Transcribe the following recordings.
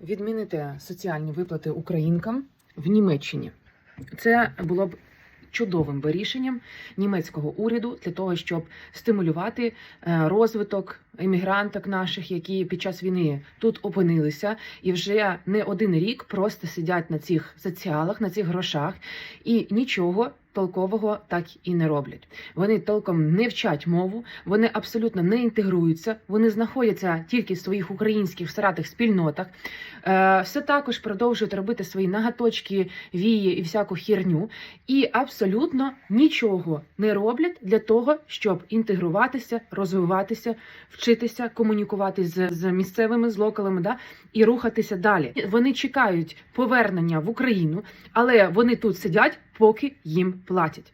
відмінити соціальні виплати українкам в Німеччині. Це було б чудовим би рішенням німецького уряду для того, щоб стимулювати е, розвиток емігранток наших, які під час війни тут опинилися, і вже не один рік просто сидять на цих соціалах, на цих грошах, і нічого толкового так і не роблять. Вони толком не вчать мову, вони абсолютно не інтегруються, вони знаходяться тільки в своїх українських всратих спільнотах. Е, все також продовжують робити свої нагаточки, вії і всяку хірню, і абсолютно нічого не роблять для того, щоб інтегруватися, розвиватися, вчитися, комунікувати з, з місцевими з локалами, да, і рухатися далі. Вони чекають повернення в Україну, але вони тут сидять, поки їм платять.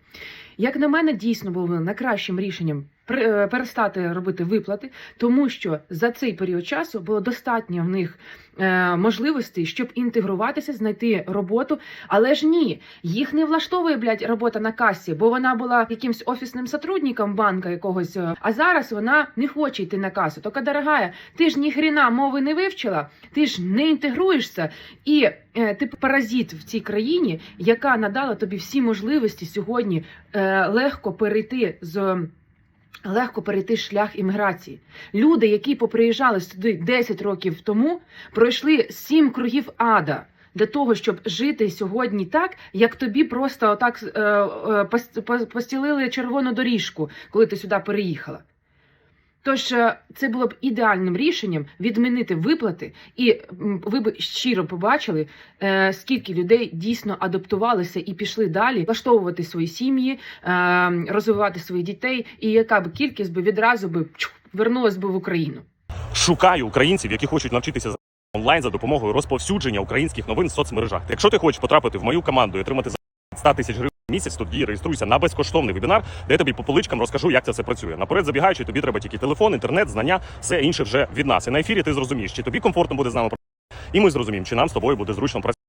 Як на мене, дійсно було найкращим рішенням е, перестати робити виплати, тому що за цей період часу було достатньо в них е, можливостей, щоб інтегруватися, знайти роботу. Але ж ні, їх не влаштовує блядь, робота на касі, бо вона була якимсь офісним сотрудником банка якогось. е, А зараз вона не хоче йти на касу. Тільки, дорогая, ти ж ні хрена мови не вивчила, ти ж не інтегруєшся, і ти паразит в цій країні, яка надала тобі всі можливості сьогодні легко перейти з. Легко перейти шлях імміграції. Люди, які поприїжджали сюди 10 років тому, пройшли сім кругів ада для того, щоб жити сьогодні так, як тобі просто отак е, е, пос- пос- постілили червону доріжку, коли ти сюди переїхала. Тож е, це було б ідеальним рішенням відмінити виплати, і ви б щиро побачили, е, скільки людей дійсно адаптувалися і пішли далі, влаштовувати свої сім'ї, е, розвивати своїх дітей, і яка б кількість би відразу би вернулась би в Україну. Шукаю українців, які хочуть навчитися за- онлайн за допомогою розповсюдження українських новин в соцмережах. Якщо ти хочеш потрапити в мою команду і отримати за 100 тисяч гривень місяць, тоді реєструйся на безкоштовний вебінар, де я тобі по поличкам розкажу, як це все працює. Наперед забігаючи, тобі треба тільки телефон, інтернет, знання, все інше вже від нас. І на ефірі ти зрозумієш, чи тобі комфортно буде з нами працювати, і ми зрозуміємо, чи нам з тобою буде зручно працювати.